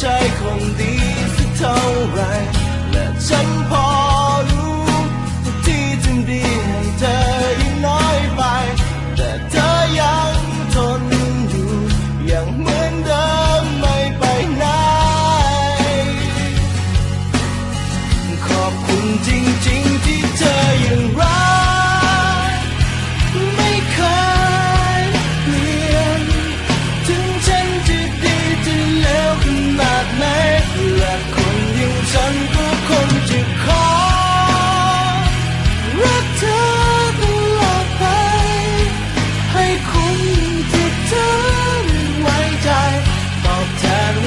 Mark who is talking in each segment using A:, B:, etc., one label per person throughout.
A: 在空地。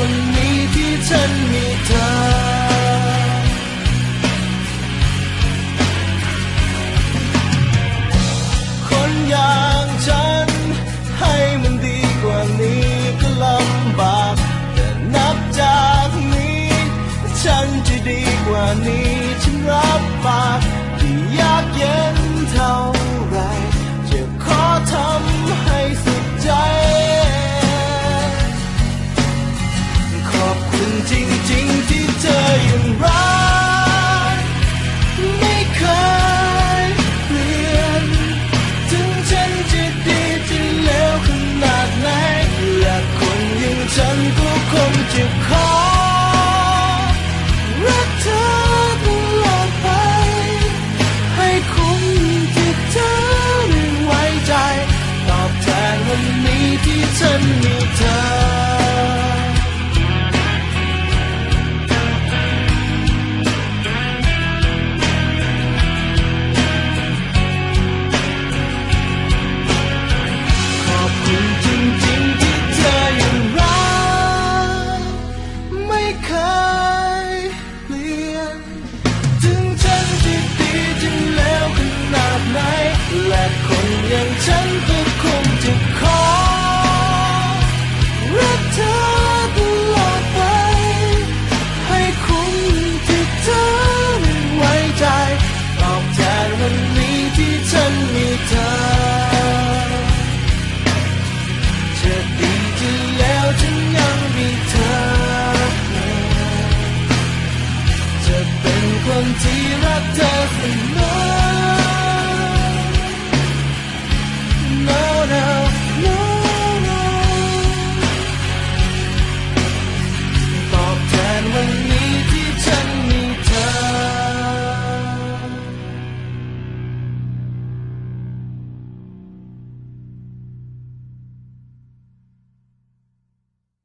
A: วันนี้ที่ฉันมีเธอ คนอย่างฉัน ให้มันดีกว่านี้ก็ลำบาก แต่นับจากนี้ ฉันจะดีกว่านี้ ฉันรับปาก